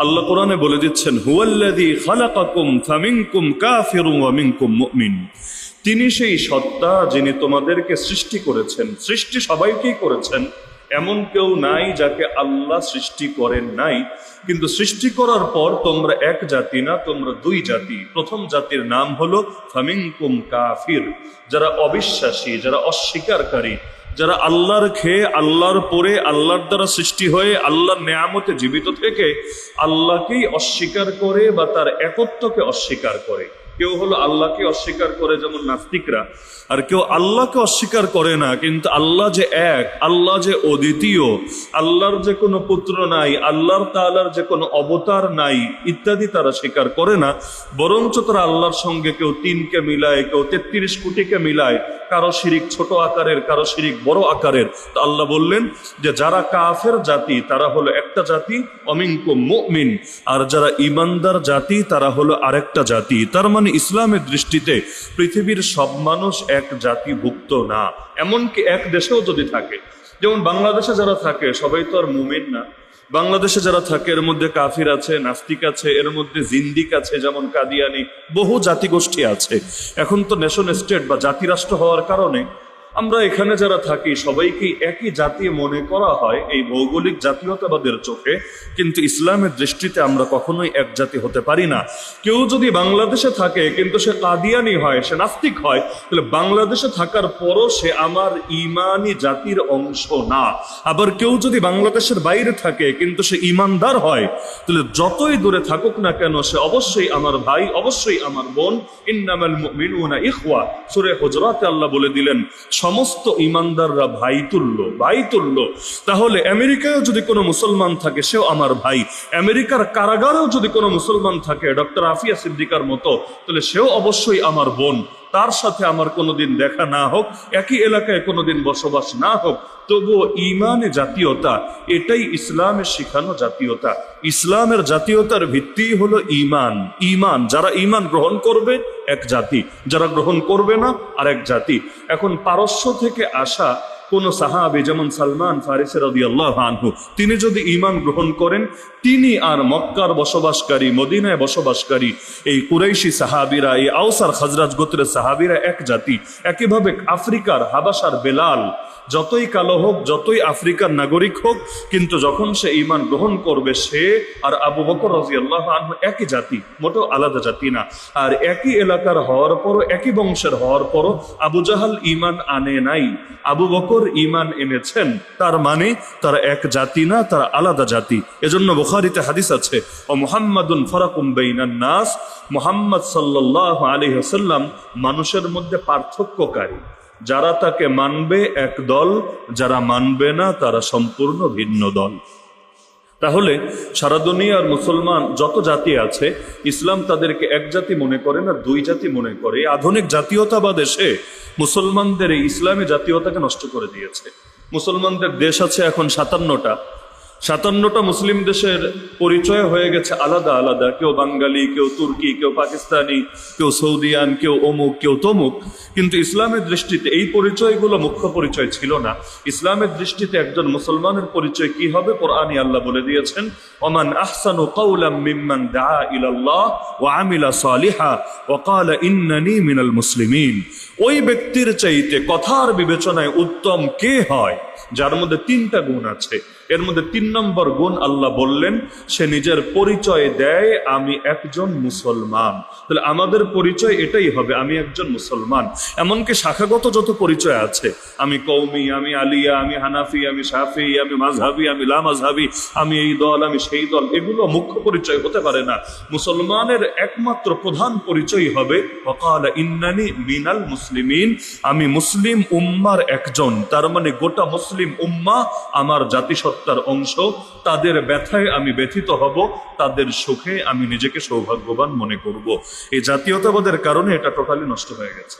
আল্লাহ কোরআনে বলে দিচ্ছেন, হুয়াল্লাযী খালাকাকুম তিনি সেই সত্তা যিনি তোমাদেরকে সৃষ্টি করেছেন। সৃষ্টি সবাইকেই করেছেন। এমন কেউ নাই যাকে আল্লাহ সৃষ্টি করেন নাই। কিন্তু সৃষ্টি করার পর তোমরা এক জাতি না, তোমরা দুই জাতি। প্রথম জাতির নাম হলো ফামিনকুম কাফির, যারা অবিশ্বাসী, যারা অস্বীকারী। যারা আল্লাহর খেয়ে, আল্লাহর পরে, আল্লাহর দ্বারা সৃষ্টি হয়ে, আল্লাহর নেয়ামতে জীবিত থেকে আল্লাহকেই অস্বীকার করে বা তার একত্বকে অস্বীকার করে। কেউ হলো আল্লাহকে অস্বীকার করে, যেমন নাস্তিকরা। আর কেউ আল্লাহকে অস্বীকার করে না, কিন্তু আল্লাহ যে এক, আল্লাহ যে অদ্বিতীয়, আল্লাহর যে কোনো পুত্র নাই, আল্লাহর তালার যে কোনো অবতার নাই, ইত্যাদি তারা স্বীকার করে না। বরঞ্চ তারা আল্লাহর সঙ্গে কেউ তিনকে মিলায়, কেউ তেত্রিশ কোটিকে মিলায়, কারও শিরিক ছোট আকারের, কারও শিরিক বড় আকারের। তো আল্লাহ বললেন যে, যারা কাফের জাতি, তারা হলো একটা জাতি অমিঙ্ক মুমিন। আর যারা ইমানদার জাতি, তারা হলো আরেকটা জাতি। তার মানে ইসলামের দৃষ্টিতে পৃথিবীর সব মানুষ এক জাতিভুক্ত না, এমনকি এক দেশেও যদি থাকে। যেমন বাংলাদেশে যারা থাকে, সবাই তো আর মুমিন না। বাংলাদেশে যারা থাকে, এর মধ্যে কাফির আছে, নাস্তিক আছে, এর মধ্যে জিন্দিক আছে, যেমন কাদিয়ানি, বহু জাতিগোষ্ঠী আছে। এখন তো নেশন স্টেট বা জাতিরাষ্ট্র হওয়ার কারণে আমরা এখানে যারা থাকি, সবাইকে একই জাতি মনে করা হয় এই ভৌগোলিক জাতীয়তাবাদের চোখে, কিন্তু ইসলামের দৃষ্টিতে আমরা কখনোই এক জাতি হতে পারি না। কেউ যদি বাংলাদেশে থাকে, কিন্তু সে কাদিয়ানি হয়, সে নাস্তিক হয়, তাহলে বাংলাদেশে থাকার পরও সে আমার ইমানি জাতির অংশ না। আবার কেউ যদি বাংলাদেশের বাইরে থাকে, কিন্তু সে ইমানদার হয়, তাহলে যতই দূরে থাকুক না কেন, সে অবশ্যই আমার ভাই, অবশ্যই আমার বোন। ইন্নামাল মুমিনুনা ইখওয়া। সূরা হুজরাতে আল্লাহ বলে দিলেন সমস্ত ইমানদাররা ভাই তুল্য ভাই তুল্য। তাহলে আমেরিকায়ও যদি কোনো মুসলমান থাকে, সেও আমার ভাই। আমেরিকার কারাগারেও যদি কোনো মুসলমান থাকে, ডক্টর আফিয়া সিদ্দিকার মতো, তাহলে সেও অবশ্যই আমার বোন। তার সাথে আমার কোনোদিন দেখা না হোক, একই এলাকায় কোনোদিন বসবাস না হোক, তবুও ইমানে জাতীয়তা, এটাই ইসলামের শিখানো জাতীয়তা। ইসলামের জাতীয়তার ভিত্তি হলো ইমান। ইমান, যারা ইমান গ্রহণ করবে, এক জাতি। যারা গ্রহণ করবে না আর এক জাতি। এখন পারস্য থেকে আসা কোন সাহাবি যেমন সালমান ফারিসের আনহু, তিনি যদি ইমান গ্রহণ করেন, তিনি আর মক্কার বসবাসকারী, মদিনায় বসবাসকারী এই কুরাইশি সাহাবিরা, এই আউসার খাজরাজ গোত্রের সাহাবিরা এক জাতি। একইভাবে আফ্রিকার হাবাসার বেলাল যতই কালো হোক, যতই আফ্রিকার নাগরিক হোক, কিন্তু যখন সে ইমান গ্রহণ করবে, সে আর আবু বকর রাজি আল্লাহ আনহু একই জাতি, মোটেও আলাদা জাতি না। আর একই এলাকার হওয়ার পরও, একই বংশের হওয়ার পরও আবু জাহাল ইমান আনে নাই। আবু বকর ইমান এনেছেন, তার মানে তারা এক জাতি না, তারা আলাদা জাতি। এজন্য বুখারিতে হাদিস আছে ও মুহাম্মাদুন ফরাকুম বেইনান নাস। মুহাম্মদ সাল্লাহ আলী হাসাল্লাম মানুষের মধ্যে পার্থক্যকারী। যারা তাকে মানবে এক দল, যারা মানবে না, তারা সম্পূর্ণ ভিন্ন দল। তাহলে সারা দুনিয়ার মুসলমান যত জাতি আছে, ইসলাম তাদেরকে এক জাতি মনে করে না, দুই জাতি মনে করে। আধুনিক জাতীয়তাবাদ এসে মুসলমানদের এই ইসলামী জাতীয়তাকে নষ্ট করে দিয়েছে। মুসলমানদের দেশ আছে এখন সাতান্নটা। সাতান্নটা মুসলিম দেশের পরিচয় হয়ে গেছে আলাদা আলাদা। কেউ বাঙালি, কেউ তুর্কি, কেউ পাকিস্তানি, কেউ সৌদিয়ান, কেউ অমুক, কেউ তমুক। কিন্তু ইসলামের দৃষ্টিতে এই পরিচয়গুলো মুখ্য পরিচয় ছিল না। ইসলামের দৃষ্টিতে একজন মুসলমানের পরিচয় কি হবে কোরআনি আল্লাহ বলে দিয়েছেন, ওমান আহসানু কাউলাম মিম্মান দা ইলাল্লাহ আমিলা সালিহা ওয়া ক্বালা ইন্নানি মিনাল মুসলিমিন। ওই ব্যক্তির চাইতে কথার বিবেচনায় উত্তম কে হয়? যার মধ্যে তিনটা গুণ আছে। এর মধ্যে তিন নম্বর গুণ আল্লাহ বললেন, সে নিজের পরিচয় দেয়, আমি একজন মুসলমান। তাহলে আমাদের পরিচয় এটাই হবে, আমি একজন মুসলমান। এমনকি শাখাগত যত পরিচয় আছে, আমি কৌমি আমি আলিয়া, আমি হানাফি, আমি সাফি আমি মাঝহাবি আমি লা মাঝহাবি আমি এই দল, আমি সেই দল, এগুলো মুখ্য পরিচয় হতে পারে না। মুসলমানের একমাত্র প্রধান পরিচয় হবে অকাল ইন্নানি মিনাল মুসলিমিন, আমি মুসলিম উম্মার একজন, তার মানে গোটা মুসলিম উম্মা আমার জাতিসত্তার অংশ। তাদের ব্যথায় আমি ব্যথিত হব, তাদের সুখে আমি নিজেকে সৌভাগ্যবান মনে করব। এই জাতীয়তাবাদের কারণে এটা টোটালি নষ্ট হয়ে গেছে।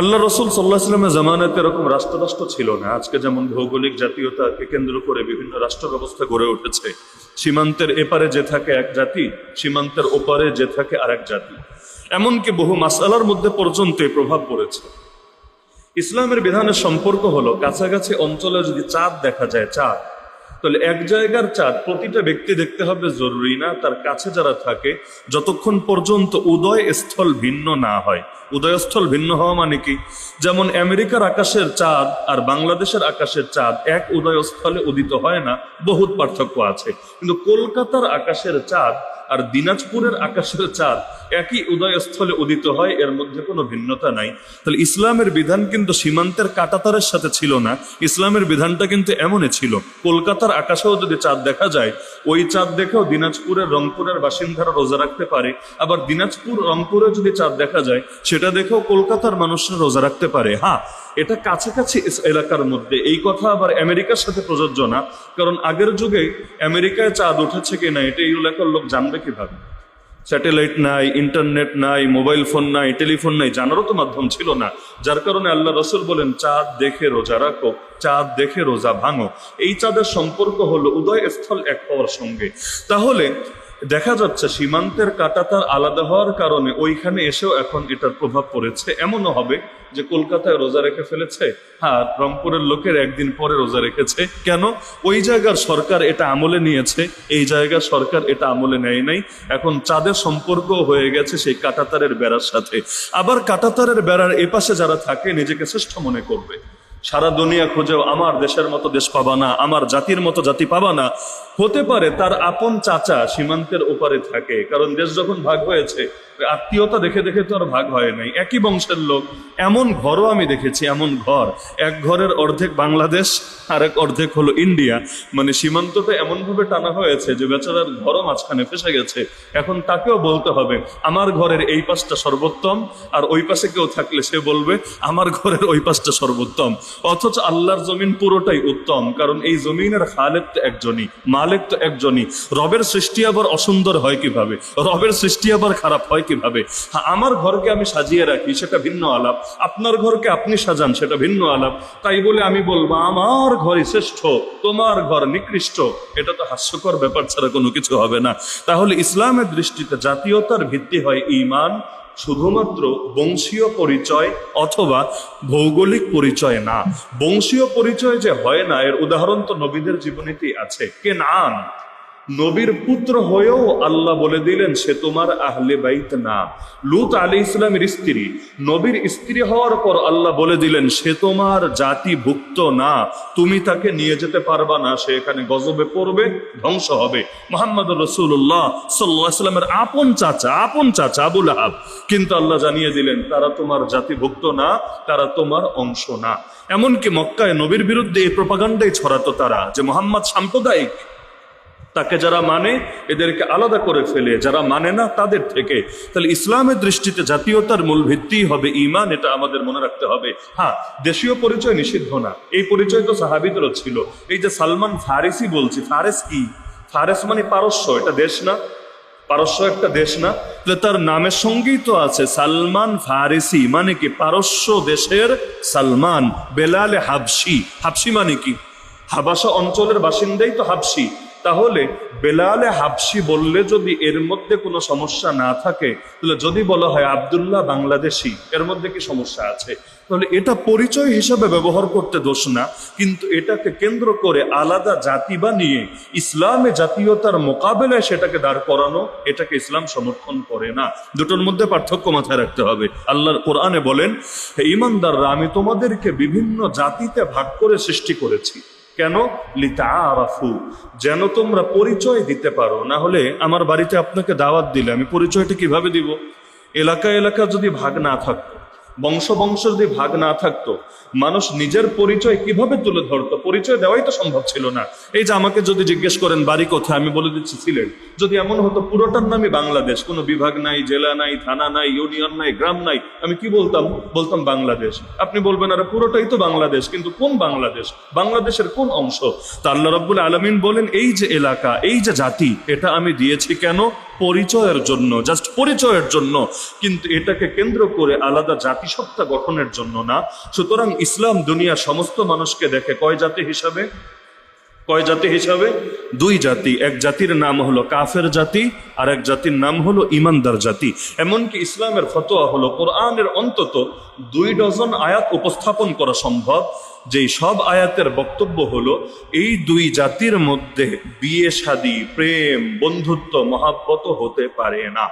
আল্লাহ রসুল সাল্লাহ সাল্লামের জামানাতে এরকম রাষ্ট্র রাষ্ট্র ছিল না। আজকে যেমন ভৌগোলিক জাতীয়তাকে কেন্দ্র করে বিভিন্ন রাষ্ট্র ব্যবস্থা গড়ে উঠেছে, সীমান্তের এপারে যে থাকে এক জাতি, সীমান্তের ওপারে যে থাকে আরেক জাতি। এমনকি বহু মাসালার মধ্যে পর্যন্ত প্রভাব পড়েছে। ইসলামের বিধানের সম্পর্ক হলো কাছাকাছি অঞ্চলে যদি চাঁদ দেখা যায়, চাঁদ, তাহলে এক জায়গার চাঁদ প্রতিটা ব্যক্তি দেখতে হবে জরুরি না, তার কাছে যারা থাকে, যতক্ষণ পর্যন্ত উদয় স্থল ভিন্ন না হয়। উদয়স্থল ভিন্ন হওয়া মানে কি? যেমন আমেরিকার আকাশের চাঁদ আর বাংলাদেশের আকাশের চাঁদ এক উদয়স্থলে উদিত হয় না, বহুত পার্থক্য আছে। কিন্তু কলকাতার আকাশের চাঁদ আর দিনাজপুরের আকাশের চাঁদ একই উদয়স্থলে উদিত হয়, এর মধ্যে কোনো ভিন্নতা নাই। তাহলে ইসলামের বিধান কিন্তু সীমান্তের কাটাতারের সাথে ছিল না, ইসলামের বিধানটা কিন্তু এমনই ছিল। কলকাতার আকাশেও যদি চাঁদ দেখা যায়, ওই চাঁদ দেখেও দিনাজপুরের রংপুরের বাসিন্দারা রোজা রাখতে পারে। আবার দিনাজপুর রংপুরে যদি চাঁদ দেখা যায়, সেটা দেখেও কলকাতার মানুষরা রোজা রাখতে পারে। হ্যাঁ এটা কাছাকাছি এলাকার মধ্যে। এই কথা আবার আমেরিকার সাথে প্রযোজ্য না, কারণ আগের যুগে আমেরিকায় চাঁদ উঠেছে কি না, এটা এই এলাকার লোক জানবে কীভাবে? স্যাটেলাইট নাই, ইন্টারনেট নাই, মোবাইল ফোন নাই, টেলিফোন নাই, জানারও তো মাধ্যম ছিল না। যার কারণে আল্লাহ রসুল বলেন, চাঁদ দেখে রোজা রাখো, চাঁদ দেখে রোজা ভাঙো। এই চাঁদের সম্পর্ক হলো উদয় স্থল এক হওয়ার সঙ্গে। তাহলে দেখা যাচ্ছে সীমান্তের কাটাতার আলাদা হওয়ার কারণে ওইখানে এসেও এখন এটার প্রভাব পড়েছে। এমনও হবে যে কলকাতায় রোজা রেখে ফেলেছে হ্যাঁ রংপুরের লোকের একদিন পরে রোজা রেখেছে। কেন? ওই জায়গার সরকার এটা আমলে নিয়েছে, এই জায়গার সরকার এটা আমলে নেয় নাই। এখন চাঁদের সম্পর্ক হয়ে গেছে সেই কাটাতারের বেড়ার সাথে। আবার কাটাতারের বেড়ার এপাশে যারা থাকে, নিজেকে শ্রেষ্ঠ মনে করবে। সারা দুনিয়া খুঁজেও আমার দেশের মতো দেশ পাবা না, আমার জাতির মতো জাতি পাবা না। হতে পারে তার আপন চাচা সীমান্তের ওপারে থাকে, কারণ দেশ যখন ভাগ হয়েছে আত্মীয়তা দেখে দেখে তো আর ভাগ হয় নাই। একই বংশের লোক, এমন ঘরও আমি দেখেছি, এমন ঘর। এক ঘরের অর্ধেক বাংলাদেশ আর এক অর্ধেক হলো ইন্ডিয়া। মানে সীমান্তটা এমন ভাবে টানা হয়েছে যে বেচারার ঘরও মাঝখানে ফেসে গেছে। এখন তাকেও বলতে হবে, আমার ঘরের এই পাশটা সর্বোত্তম, আর ওই পাশে কেউ থাকলে সে বলবে, আমার ঘরের ওই পাশটা সর্বোত্তম। অথচ আল্লাহর জমিন পুরোটাই উত্তম, কারণ এই জমিনের খালেক তো একজনই, মালিক তো একজনই। রবের সৃষ্টি আবার অসুন্দর হয় কীভাবে? রবের সৃষ্টি আবার খারাপ হয় কীভাবে? হ্যাঁ আমার ঘরকে আমি সাজিয়ে রাখি, সেটা ভিন্ন আলাপ। আপনার ঘরকে আপনি সাজান, সেটা ভিন্ন আলাপ। তাই বলে আমি বলব, আমার ঘরই শ্রেষ্ঠ, তোমার ঘর নিকৃষ্ট। এটা তো হাস্যকর ব্যাপার ছাড়া কোনো কিছু হবে না। তাহলে ইসলামের দৃষ্টিতে জাতীয়তার ভিত্তি হয় ইমান শুধুমাত্র বংশীয় পরিচয় অথবা ভৌগোলিক পরিচয় না। বংশীয় পরিচয় যে হয় না, এর উদাহরণ তো নবীদের জীবনীতেই আছে। কে নান নবীর পুত্র হয়েও আল্লাহ বলে দিলেন, সে তোমার আহলে বাইত না। লুত আলী ইসলামের স্ত্রী, নবীর স্ত্রী হওয়ার পর আল্লাহ বলে দিলেন, সে তোমার জাতিভুক্ত না, তুমি তাকে নিয়ে যেতে পারবা না, সে এখানে গজবে পড়বে, ধ্বংস হবে। মোহাম্মদ রসুল্লাহ সাল্লামের আপন চাচা আপন চাচা আবুল আহাব কিন্তু আল্লাহ জানিয়ে দিলেন, তারা তোমার জাতিভুক্ত না, তারা তোমার অংশ না। এমনকি মক্কায় নবীর বিরুদ্ধে এই প্রপাগান্ডাই ছড়াতো তারা, যে মোহাম্মদ সাম্প্রদায়িক তাকে যারা মানে এদেরকে আলাদা করে ফেলে। যারা মানে না, তাদের থেকে। তাহলে ইসলামের দৃষ্টিতে জাতীয়তার মূল ভিত্তি হবে ইমান এটা আমাদের মনে রাখতে হবে। হ্যাঁ দেশীয় পরিচয় নিষিদ্ধ না। এই পরিচয় তো সাহাবিদেরও ছিল। এই যে সালমান ফারিসি বলছি, ফারেস কি? ফারেস মানে পারস্য, এটা দেশ না। পারস্য একটা দেশ না। তাহলে তার নামের সঙ্গেই তো আছে সালমান ফারিসি। মানে কি? পারস্য দেশের সালমান, বেলালে হাবসি হাবসি মানে কি? হাবাসা অঞ্চলের বাসিন্দাই তো হাবসি তাহলে বেলালে হাবসি বললে যদি এর মধ্যে কোনো সমস্যা না থাকে, তাহলে যদি বলা হয় আবদুল্লাহ বাংলাদেশি, এর মধ্যে কি সমস্যা আছে? তাহলে এটা পরিচয় হিসাবে ব্যবহার করতে দোষ না, কিন্তু এটাকে কেন্দ্র করে আলাদা জাতি বানিয়ে ইসলামে জাতীয়তার মোকাবেলায় সেটাকে দাঁড় করানো, এটাকে ইসলাম সমর্থন করে না। দুটোর মধ্যে পার্থক্য মাথায় রাখতে হবে। আল্লাহর কোরআনে বলেন ইমানদাররা, আমি তোমাদেরকে বিভিন্ন জাতিতে ভাগ করে সৃষ্টি করেছি। কেন? লিতা লিতারাফু যেন তোমরা পরিচয় দিতে পারো, না হলে আমার বাড়িতে আপনাকে দাওয়াত দিলে, আমি পরিচয়টা কীভাবে দিব? এলাকা এলাকা যদি ভাগ না থাকতো বংশ বংশ যদি ভাগ না থাকতো, মানুষ নিজের পরিচয় কীভাবে তুলে ধরতো? পরিচয় দেওয়াই তো সম্ভব ছিল না। এই যে আমাকে যদি জিজ্ঞেস করেন, বাড়ি কোথায়? আমি বলে দিচ্ছি সিলেট। যদি এমন হতো, পুরোটার নামই বাংলাদেশ। কোনো বিভাগ নাই, জেলা নাই, থানা নাই, ইউনিয়ন নাই, গ্রাম নাই। আমি কি বলতাম? বলতাম বাংলাদেশ। আপনি বলবেন, আরে, পুরোটাই তো বাংলাদেশ। কিন্তু কোন বাংলাদেশ? বাংলাদেশের কোন অংশ? তা আল্লাহ রব্বুল আলমিন বলেন, এই যে এলাকা, এই যে জাতি, এটা আমি দিয়েছি কেন? পরিচয়ের জন্য জাস্ট পরিচয়ের জন্য, কিন্তু এটাকে কেন্দ্র করে আলাদা জাতিসত্তা গঠনের জন্য না। সুতরাং ইসলাম দুনিয়ার সমস্ত মানুষকে দেখে কয় জাতি হিসাবে? কয় জাতি হিসাবে? দুই জাতি। এক জাতির নাম হলো কাফের জাতি, আর এক জাতির নাম হলো ইমানদার জাতি। এমনকি ইসলামের ফতোয়া হলো কোরআনের অন্তত দুই ডজন আয়াত উপস্থাপন করা সম্ভব। যেই সব আয়াতের বক্তব্য হলো, এই দুই জাতির মধ্যে বিয়ে, শাদী, প্রেম, বন্ধুত্ব, মহাব্বত হতে পারে না।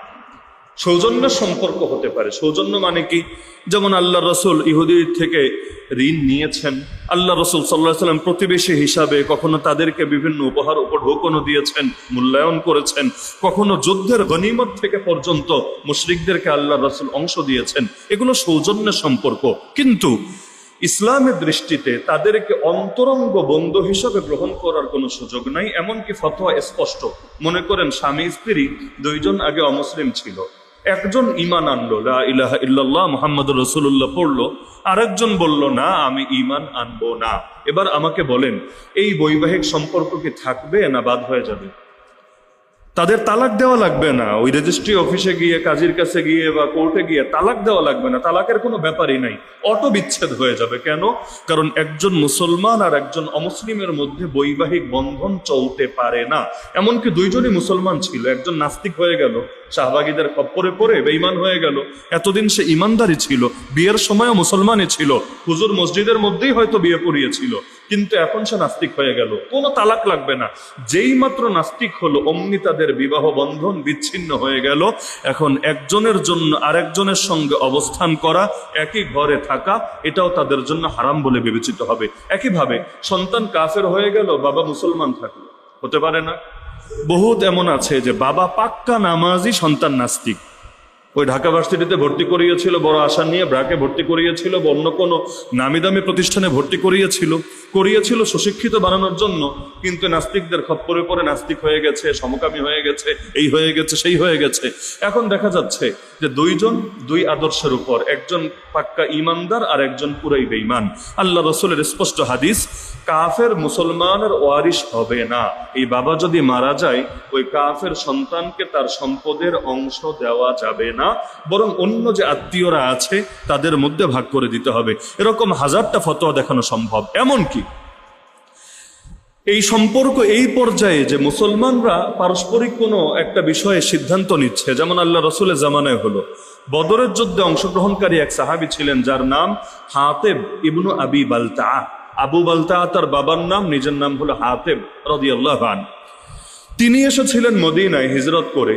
সৌজন্য সম্পর্ক হতে পারে। সৌজন্য মানে কি? যেমন আল্লাহ রসুল ইহুদির থেকে ঋণ নিয়েছেন। আল্লাহ রসুল সাল্লাহ সাল্লাম প্রতিবেশী হিসাবে কখনো তাদেরকে বিভিন্ন উপহার উপঢৌকনও দিয়েছেন, মূল্যায়ন করেছেন। কখনো যুদ্ধের গনিমত থেকে পর্যন্ত মুশরিকদেরকে আল্লাহ রসুল অংশ দিয়েছেন। এগুলো সৌজন্যের সম্পর্ক। কিন্তু ইসলামের দৃষ্টিতে তাদেরকে অন্তরঙ্গ বন্ধু হিসাবে গ্রহণ করার কোনো সুযোগ নাই, এমনকি ফতোয়া স্পষ্ট। মনে করেন, স্বামী, স্ত্রী দুইজন আগে অমুসলিম ছিল। একজন ইমান আনলো ইলাহা ইল্লাল্লাহ মুহাম্মদ রসুল্লাহ পড়ল। আরেকজন বলল, না, আমি ইমান আনব না। এবার আমাকে বলেন, এই বৈবাহিক সম্পর্ক কি থাকবে না বাদ হয়ে যাবে? তাদের তালাক দেওয়া লাগবে না। ওই রেজিস্ট্রি অফিসে গিয়ে, কাজীর কাছে গিয়ে বা কোর্টে গিয়ে তালাক দেওয়া লাগবে না। তালাকের কোনো ব্যাপারই নাই। অটো বিচ্ছেদ হয়ে যাবে। কেন? কারণ একজন মুসলমান আর একজন অমুসলিমের মধ্যে বৈবাহিক বন্ধন চলতে পারে না। এমনকি দুইজনই মুসলমান ছিল। একজন নাস্তিক হয়ে গেল শাহবাগীদের খপ্পরে পড়ে বেঈমান হয়ে গেল। এতদিন সে ইমানদারি ছিল, বিয়ের সময়ও মুসলমানই ছিল, হুজুর মসজিদের মধ্যেই হয়তো বিয়ে পড়িয়েছিল, কিন্তু এখন সে নাস্তিক হয়ে গেল। কোনো তালাক লাগবে না। যেই মাত্র নাস্তিক হলো, অমনি তাদের বিবাহ বন্ধন বিচ্ছিন্ন হয়ে গেল। এখন একজনের জন্য আরেকজনের সঙ্গে অবস্থান করা, একই ঘরে থাকা, এটাও তাদের জন্য হারাম বলে বিবেচিত হবে। একইভাবে সন্তান কাফের হয়ে গেল, বাবা মুসলমান থাকল। হতে পারে না। বহুত এমন আছে যে বাবা পাক্কা নামাজি সন্তান নাস্তিক। ওই ঢাকা ভার্সিটিতে ভর্তি করিয়েছিল, বড় আশা নিয়ে ব্রাকে ভর্তি করিয়েছিল অন্য কোনো নামি দামি প্রতিষ্ঠানে ভর্তি করিয়েছিল করিয়েছিল সুশিক্ষিত বানানোর জন্য, কিন্তু নাস্তিকদের খপ্পরে পরে নাস্তিক হয়ে গেছে, সমকামী হয়ে গেছে, এই হয়ে গেছে, সেই হয়ে গেছে। এখন দেখা যাচ্ছে যে দুইজন দুই আদর্শের উপর, একজন পাক্কা ইমানদার আর একজন পুরাই বেঈমান। আল্লাহ রসুলের স্পষ্ট হাদিস, কাফের মুসলমানের ওয়ারিশ হবে না। এই বাবা যদি মারা যায়, ওই কাফের সন্তানকে তার সম্পদের অংশ দেওয়া যাবে না। বরং অন্য যে আত্মীয়রা আছে, তাদের মধ্যে ভাগ করে দিতে হবে। এরকম হাজারটা ফতোয়া দেখানো সম্ভব। এমনকি এই সম্পর্ক এই পর্যায়ে যে মুসলমানরা পারস্পরিক কোনো একটা বিষয়ে সিদ্ধান্ত নিচ্ছে, যেমন আল্লাহ রসুলের জামানায় হলো। বদরের যুদ্ধে অংশগ্রহণকারী এক সাহাবি ছিলেন, যার নাম হাতেব ইবনু আবি বালতা আবু বালতা তার বাবার নাম, নিজের নাম হলো হাতেব, রদিয়াল্লাহ তিনি এসেছিলেন মদিনায় হিজরত করে,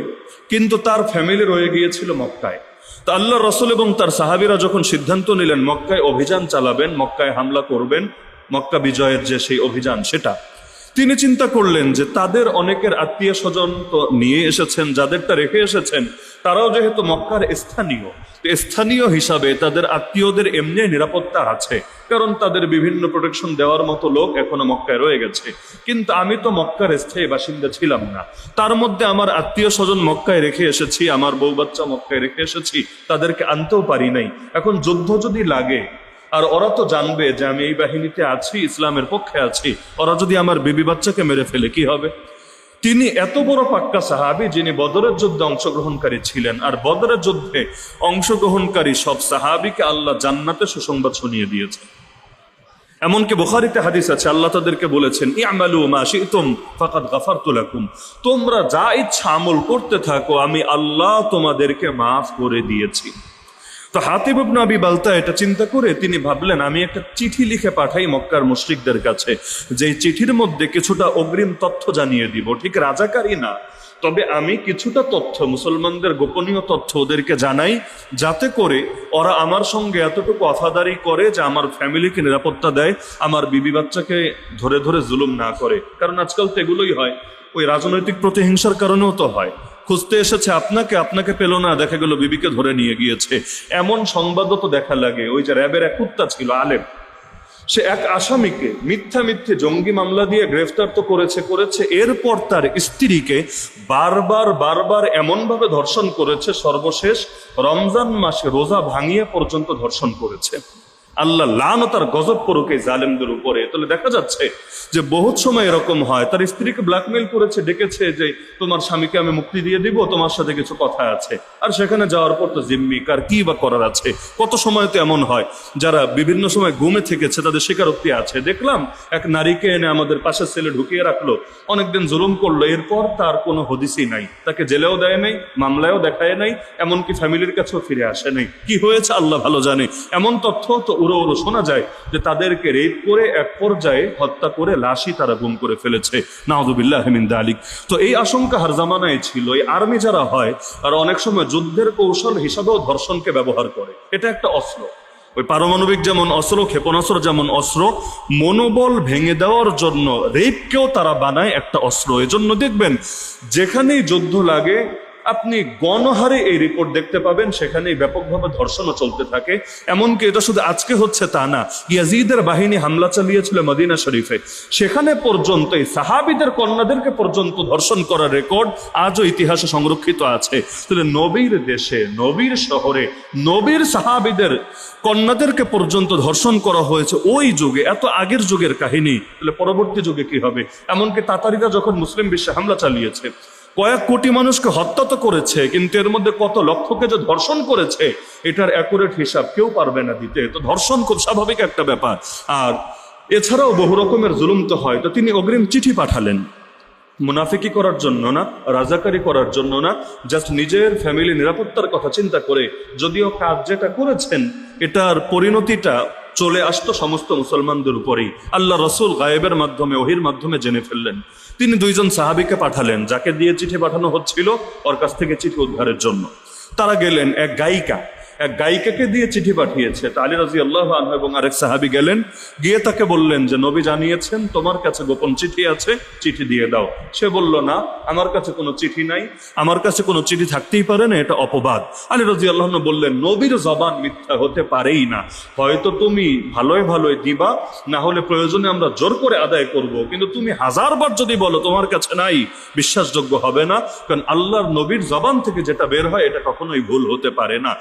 কিন্তু তার ফ্যামিলি রয়ে গিয়েছিল মক্কায়। তা আল্লাহ রসুল এবং তার সাহাবিরা যখন সিদ্ধান্ত নিলেন মক্কায় অভিযান চালাবেন, মক্কায় হামলা করবেন, মক্কা বিজয়ের যে সেই অভিযান সেটা তিনি চিন্তা করলেন যে তাদের অনেকের আত্মীয় স্বজন তো নিয়ে এসেছেন, যাদেরটা রেখে এসেছেন, তারাও যেহেতু মক্কার স্থানীয় স্থানীয় হিসাবে তাদের আত্মীয়দের এমনি নিরাপত্তা আছে, কারণ তাদের বিভিন্ন প্রোটেকশন দেওয়ার মতো লোক এখনও মক্কায় রয়ে গেছে। কিন্তু আমি তো মক্কার স্থায়ী বাসিন্দা ছিলাম না। তার মধ্যে আমার আত্মীয় স্বজন মক্কায় রেখে এসেছি, আমার বউ বাচ্চা মক্কায় রেখে এসেছি, তাদেরকে আনতেও পারি নাই। এখন যুদ্ধ যদি লাগে আর ওরা তো জানবে যে আমি এই বাহিনীতে আছি, ইসলামের পক্ষে আছি। ওরা যদি আমার বিবি বাচ্চাকে মেরে ফেলে, কি হবে? তিনি এত বড় পাক্কা সাহাবি যিনি বদরের যুদ্ধে অংশগ্রহণকারী ছিলেন, আর বদরের যুদ্ধে অংশগ্রহণকারী সব সাহাবিকে আল্লাহ জান্নাতে সুসংবাদ শুনিয়ে দিয়েছেন। এমনকি বোখারিতে হাদিস আছে, আল্লাহ তাদেরকে বলেছেন তোমরা যা ইচ্ছা আমল করতে থাকো, আমি আল্লাহ তোমাদেরকে মাফ করে দিয়েছি। তো হাতিব আবি বালতা এটা চিন্তা করে তিনি ভাবলেন, আমি একটা চিঠি লিখে পাঠাই মক্কার মুশরিকদের কাছে। যে চিঠির মধ্যে কিছুটা অগ্রিম তথ্য জানিয়ে দিব। ঠিক রাজাকারই না, তবে আমি কিছুটা তথ্য, মুসলমানদের গোপনীয় তথ্য ওদেরকে জানাই, যাতে করে ওরা আমার সঙ্গে এতটুকু অফাদারি করে যে আমার ফ্যামিলিকে নিরাপত্তা দেয়, আমার বিবি বাচ্চাকে ধরে ধরে জুলুম না করে। কারণ আজকাল তো এগুলোই হয়, ওই রাজনৈতিক প্রতিহিংসার কারণেও তো হয়। খুঁজতে এসেছে, আপনাকে আপনাকে পেল না, দেখা গেল বিবিকে ধরে নিয়ে গিয়েছে। এমন সংবাদও তো দেখা লাগে, ওই যে র্যাবের এক কুত্তা ছিল, আলেম। সে এক আসামিকে মিথ্যা মিথ্যে জঙ্গি মামলা দিয়ে গ্রেফতার তো করেছে করেছে, এরপর তার স্ত্রীকে বারবার বারবার এমনভাবে ধর্ষণ করেছে, সর্বশেষ রমজান মাসে রোজা ভাঙিয়ে পর্যন্ত ধর্ষণ করেছে। আল্লাহ লান তার গজব পড়ুক এই জালেমদের উপরে। তাহলে দেখা যাচ্ছে যে বহুত সময় এরকম হয়। তার স্ত্রীকে ব্ল্যাকমেল করেছে, ডেকেছে যে তোমার স্বামীকে আমি মুক্তি দিয়ে দিব, তোমার সাথে কিছু কথা আছে। আর সেখানে যাওয়ার পর তো জিম্মি, কার কি বা করার আছে? কত সময় তো এমন হয়, যারা বিভিন্ন সময় ঘুমে থেকেছে, তাদের স্বীকারোক্তি আছে। দেখলাম এক নারীকে এনে আমাদের পাশের ছেলে ঢুকিয়ে রাখল। অনেকদিন জুলুম করল, এরপর তার কোনো হদিসই নাই। তাকে জেলেও দেয় নাই, মামলায়ও দেখায় নাই, এমনকি ফ্যামিলির কাছেও ফিরে আসে নাই। কি হয়েছে আল্লাহ ভালো জানে। এমন তথ্য তো উড়ো শোনা যায় যে তাদেরকে রেপ করে এক পর্যায়ে হত্যা করে লাশই তারা গুম করে ফেলেছে। নাউজুবিল্লাহ হেমিন আলিক তো এই আশঙ্কা হার জামানায় ছিল, এই আর্মি যারা হয়, তারা অনেক সময় যুদ্ধের কৌশল হিসাবেও ধর্ষণকে ব্যবহার করে। এটা একটা অস্ত্র। ওই পারমাণবিক যেমন অস্ত্র, ক্ষেপণাস্ত্র যেমন অস্ত্র, মনোবল ভেঙে দেওয়ার জন্য রেপকেও তারা বানায় একটা অস্ত্র। এজন্য দেখবেন, যেখানেই যুদ্ধ লাগে আপনি গণহারে এই রিপোর্ট দেখতে পাবেন, সেখানেই ব্যাপকভাবে ধর্ষণও চলতে থাকে। এমনকি এটা শুধু আজকে হচ্ছে তা না, ইয়াজিদের বাহিনী হামলা চালিয়েছিল মদিনা শরীফে। সেখানে পর্যন্ত, এই সাহাবিদের কন্যাদেরকে পর্যন্ত ধর্ষণ করার রেকর্ড আজও ইতিহাসে সংরক্ষিত আছে। তাহলে নবীর দেশে, নবীর শহরে, নবীর সাহাবিদের কন্যাদেরকে পর্যন্ত ধর্ষণ করা হয়েছে ওই যুগে, এত আগের যুগের কাহিনী। তাহলে পরবর্তী যুগে কি হবে? এমনকি তাতারিরা যখন মুসলিম বিশ্বে হামলা চালিয়েছে কয়েক কোটি মানুষকে হত্যা তো করেছে, কিন্তু এর মধ্যে কত লক্ষকে যে ধর্ষণ করেছে, এটার অ্যাকুরেট হিসাব কেউ পারবে না দিতে। তো ধর্ষণ খুব স্বাভাবিক একটা ব্যাপার। আর এছাড়াও বহু রকমের জুলুম তো হয়। তো তিনি অগ্রিম চিঠি পাঠালেন। মুনাফিকি করার জন্য না, রাজাকারি করার জন্য না জাস্ট নিজের ফ্যামিলি নিরাপত্তার কথা চিন্তা করে যদিও কাজ যেটা করেছেন, এটার পরিণতিটা চলে আসতো সমস্ত মুসলমানদের উপরেই। আল্লাহ রসুল গায়েবের মাধ্যমে, ওহির মাধ্যমে জেনে ফেললেন। তিনি দুইজন সাহাবিকে পাঠালেন, যাকে দিয়ে চিঠি পাঠানো হচ্ছিল ওর কাছ থেকে চিঠি উদ্ধারের জন্য। তারা গেলেন এক গায়িকা। এক গায়িকাকে দিয়ে চিঠি পাঠিয়েছে। তা আলী রাজি আল্লাহ আনহু এবং আরেক সাহাবি গেলেন, গিয়ে তাকে বললেন যে, নবী জানিয়েছেন তোমার কাছে গোপন চিঠি আছে, চিঠি দিয়ে দাও। সে বলল, না, আমার কাছে কোনো চিঠি নাই, আমার কাছে কোনো চিঠি থাকতেই পারে না, এটা অপবাদ। আলী রাজি আল্লাহ বললেন, নবীর জবান মিথ্যা হতে পারেই না, হয়তো তুমি ভালোই ভালোই দিবা, না হলে প্রয়োজনে আমরা জোর করে আদায় করব, কিন্তু তুমি হাজারবার যদি বলো তোমার কাছে নাই, বিশ্বাসযোগ্য হবে না, কারণ আল্লাহর নবীর জবান থেকে যেটা বের হয়, এটা কখনোই ভুল হতে পারে না।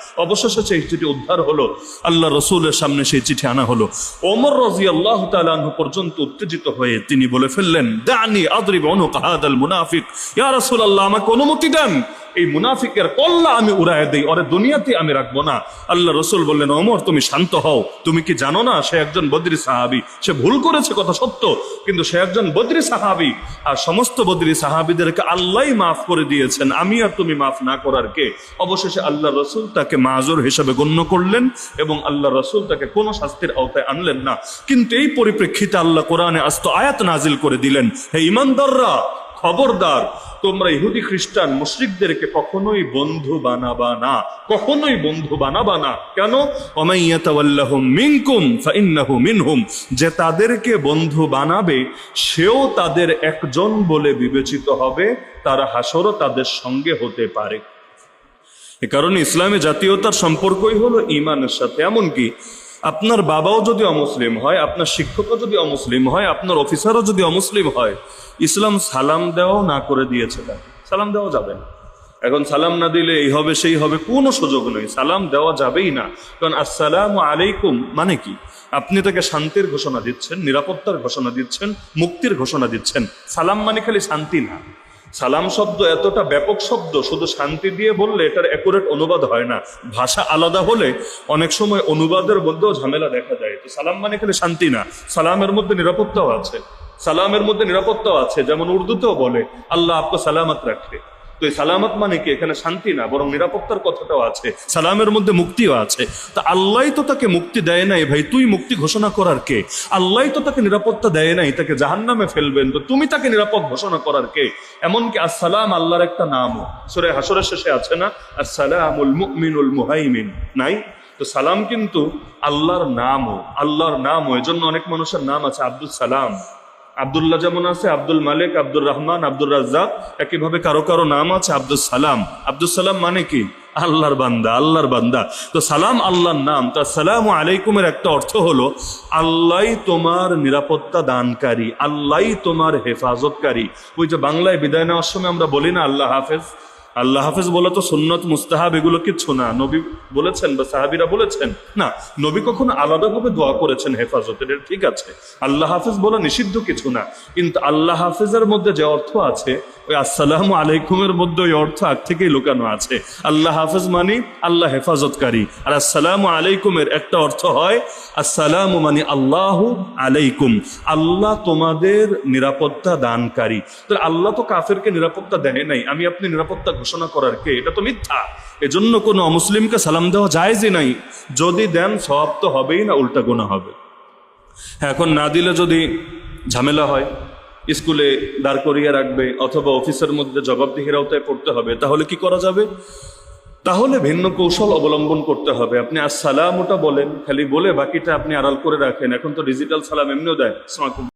অবশেষে সেই চিঠি উদ্ধার হলো। আল্লাহ রসুলের সামনে সেই চিঠি আনা হলো। ওমর রাজি আল্লাহ তালু পর্যন্ত উত্তেজিত হয়ে তিনি বলে ফেললেন, দানি আদরিব অনুক হাদাল মুনাফিক। ইয়া রসুল আল্লাহ আমাকে অনুমতি দেন। এই মুনাফিকের কল্লা আমি উড়ায় দেই, ওরে দুনিয়াতে আমি রাখব না। আল্লাহ রসুল বললেন অমর তুমি শান্ত হও। তুমি কি জানো না, সে একজন বদ্রি সাহাবি। সে ভুল করেছে, কথা সত্য, কিন্তু সে একজন বদ্রি সাহাবি। আর সমস্ত বদ্রি সাহাবিদেরকে আল্লাহ মাফ করে দিয়েছেন। আমি আর তুমি মাফ না করার কে? অবশেষে আল্লাহ রসুল তাকে মাজুর হিসাবে গণ্য করলেন এবং আল্লাহ রসুল তাকে কোনো শাস্তির আওতায় আনলেন না। কিন্তু এই পরিপ্রেক্ষিতে আল্লাহ কোরআনে আস্ত আয়াত নাজিল করে দিলেন, হে ইমানদাররা, খবরদার তোমরা ইহুদি খ্রিস্টান মুশরিকদেরকে কখনোই বন্ধু বানাবা না। কখনোই বন্ধু বানাবা না। কেন? মিনকুম মিনহুম। যে তাদেরকে বন্ধু বানাবে, সেও তাদের একজন বলে বিবেচিত হবে। তারা হাসরও তাদের সঙ্গে হতে পারে। এ কারণে ইসলামে জাতীয়তার সম্পর্কই হলো ইমানের সাথে। এমনকি আপনার বাবাও যদি অমুসলিম হয়, আপনার শিক্ষকও যদি অমুসলিম হয়, আপনার অফিসারও যদি অমুসলিম হয়, ইসলাম সালাম দেওয়াও না করে দিয়েছে তাকে। সালাম দেওয়া যাবে না। এখন সালাম না দিলে এই হবে, সেই হবে, কোনো সুযোগ নেই। সালাম দেওয়া যাবেই না। কারণ আসসালাম আলাইকুম মানে কি? আপনি তাকে শান্তির ঘোষণা দিচ্ছেন, নিরাপত্তার ঘোষণা দিচ্ছেন, মুক্তির ঘোষণা দিচ্ছেন। সালাম মানে খালি শান্তি না। সালাম শব্দ এতটা ব্যাপক শব্দ, শুধু শান্তি দিয়ে বললে এটার অ্যাকুরেট অনুবাদ হয় না। ভাষা আলাদা হলে অনেক সময় অনুবাদের মধ্যেও ঝামেলা দেখা যায় তো সালাম মানে খালি শান্তি না, সালামের মধ্যে নিরাপত্তাও আছে। সালামের মধ্যে নিরাপত্তাও আছে, যেমন উর্দুতেও বলে, আল্লাহ আপকে সালামত রাখে। তো এই সালামত মানে কি? এখানে শান্তি না, বরং নিরাপত্তার কথাটাও আছে, সালামের মধ্যে মুক্তিও আছে। তা আল্লাহ তো তাকে মুক্তি দেয় নাই, ভাই, তুই মুক্তি ঘোষণা করার কে? আল্লাহ তো তাকে নিরাপত্তা দেয় নাই, তাকে জাহান্নামে ফেলবেন, তো তুমি তাকে নিরাপদ ঘোষণা করার কে? এমনকি আসসালাম আল্লাহর একটা নামও। সুরে হাসরের শেষে আছে না? আসসালামুল মুমিনুল মুহাইমিন। নাই? তো সালাম কিন্তু আল্লাহর নামও আল্লাহর নামও, এজন্য অনেক মানুষের নাম আছে আব্দুল সালাম। আবদুল্লাহ যেমন আছে, আব্দুল মালিক, আব্দুর রহমান, আব্দুর রাজ্জাক, একইভাবে কারও কারও নাম আছে আব্দুল সালাম। আব্দুল সালাম মানে কি? আল্লাহর বান্দা আল্লাহর বান্দা। তো সালাম আল্লাহর নাম, তা সালাম আলাইকুমের একটা অর্থ হলো, আল্লাহ তোমার নিরাপত্তা দানকারী, আল্লাহ তোমার হেফাজতকারী। ওই যে বাংলায় বিদায় নেওয়ার সময় আমরা বলি না, আল্লাহ হাফেজ আল্লাহ হাফেজ বলে তো সুন্নত, মুস্তাহাব এগুলো কিচ্ছু না নবী বলেছেন বা সাহাবিরা বলেছেন, না, নবী কখনো আলাদাভাবে দোয়া করেছেন হেফাজতের ঠিক আছে। আল্লাহ হাফিজ বলা নিষিদ্ধ কিছু না। কিন্তু আল্লাহ হাফিজের মধ্যে যে অর্থ আছে ওই আসসালামু আলাইকুমের মধ্যে ওই অর্থ আগ থেকেই লুকানো আছে। আল্লাহ হাফেজ মানি, আল্লাহ হেফাজতকারী। আর আসসালামু আলাইকুমের একটা অর্থ হয়, আসসালামু মানি আল্লাহ আলাইকুম। আল্লাহ তোমাদের নিরাপত্তা দানকারী। তো আল্লাহ তো কাফেরকে নিরাপত্তা দেয় নাই। আমি আপনি নিরাপত্তা ঘোষণা করার কে? এটা তো মিথ্যা। এজন্য কোনো অমুসলিমকে সালাম দেওয়া জায়েজই নাই। যদি দেন সব তো হবেই না, উল্টা গোনা হবে। হ্যাঁ এখন না দিলে যদি ঝামেলা হয় স্কুলে দাঁড় করিয়ে রাখবে অথবা অফিসের মধ্যে জবাবদিহির আওতায় পড়তে হবে, তাহলে কি করা যাবে? তাহলে ভিন্ন কৌশল অবলম্বন করতে হবে। আপনি আর সালাম ওটা বলেন, খালি বলে বাকিটা আপনি আড়াল করে রাখেন। এখন তো ডিজিটাল সালাম এমনিও দেয়।